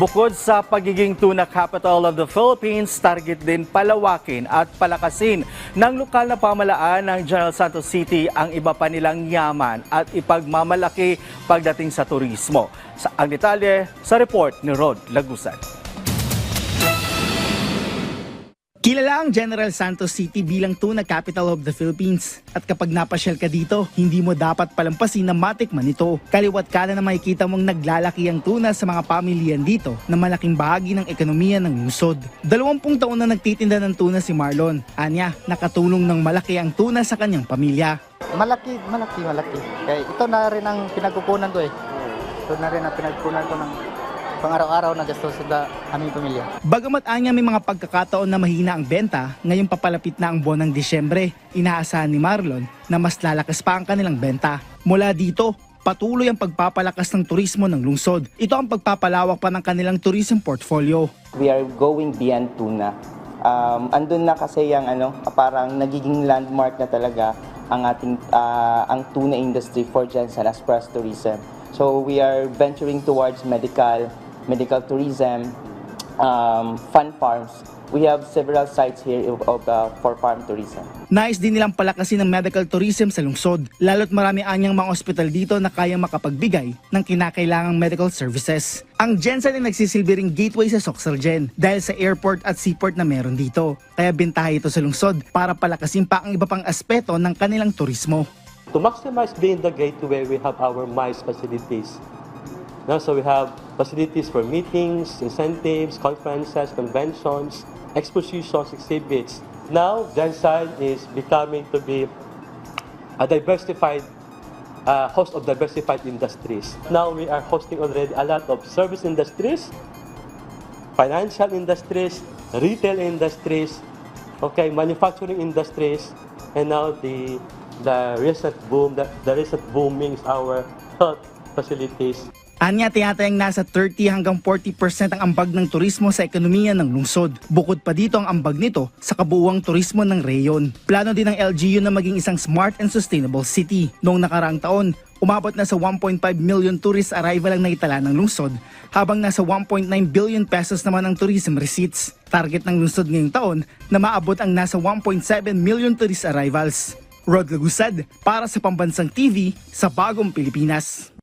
Bukod sa pagiging tuna capital of the Philippines, target din palawakin at palakasin ng lokal na pamalaan ng General Santos City ang iba pa nilang yaman at ipagmamalaki pagdating sa turismo. Sa ang detalye sa report ni Rod Lagusan. Kilala ang General Santos City bilang tuna capital of the Philippines. At kapag napasyal ka dito, hindi mo dapat palampasin na matikman ito. Kaliwat ka na makikita mong naglalaki ang tuna sa mga pamilyan dito na malaking bahagi ng ekonomiya ng lungsod. Dalawampung taon na nagtitinda ng tuna si Marlon. Anya, nakatulong ng malaki ang tuna sa kanyang pamilya. Malaki, malaki, malaki. Kaya ito na rin ang pinagkukunan ko eh. Ito na rin ang pinagkukunan ko ng pang-araw-araw na gasto sa aming pamilya. Bagamat anya may mga pagkakataon na mahina ang benta, ngayong papalapit na ang buwan ng Disyembre, inaasahan ni Marlon na mas lalakas pa ang kanilang benta. Mula dito, patuloy ang pagpapalakas ng turismo ng lungsod. Ito ang pagpapalawak pa ng kanilang tourism portfolio. we are going beyond tuna. Um, andun na kasi yung ano, parang nagiging landmark na talaga ang ating ah, ang tuna industry for Jensen as far as tourism. So we are venturing towards medical, medical tourism, um, fun farms. We have several sites here of, of, uh, for farm tourism. Nais din nilang palakasin ng medical tourism sa lungsod, lalo't marami anyang mga ospital dito na kayang makapagbigay ng kinakailangang medical services. Ang Jensen ay nagsisilbi ring gateway sa Soxalgen dahil sa airport at seaport na meron dito. Kaya bintahe ito sa lungsod para palakasin pa ang iba pang aspeto ng kanilang turismo. To maximize being the gateway, we have our MICE facilities. Now, so we have facilities for meetings, incentives, conferences, conventions, expositions, exhibits. Now, Genside is becoming to be a diversified uh, host of diversified industries. Now we are hosting already a lot of service industries, financial industries, retail industries, okay, manufacturing industries, and now the the recent boom, the, the recent booming is our health facilities. Anya tinatayang nasa 30 hanggang 40% ang ambag ng turismo sa ekonomiya ng lungsod. Bukod pa dito ang ambag nito sa kabuuang turismo ng reyon. Plano din ng LGU na maging isang smart and sustainable city. Noong nakaraang taon, umabot na sa 1.5 million tourist arrival ang naitala ng lungsod, habang nasa 1.9 billion pesos naman ang tourism receipts. Target ng lungsod ngayong taon na maabot ang nasa 1.7 million tourist arrivals. Rod Lagusad para sa Pambansang TV sa Bagong Pilipinas.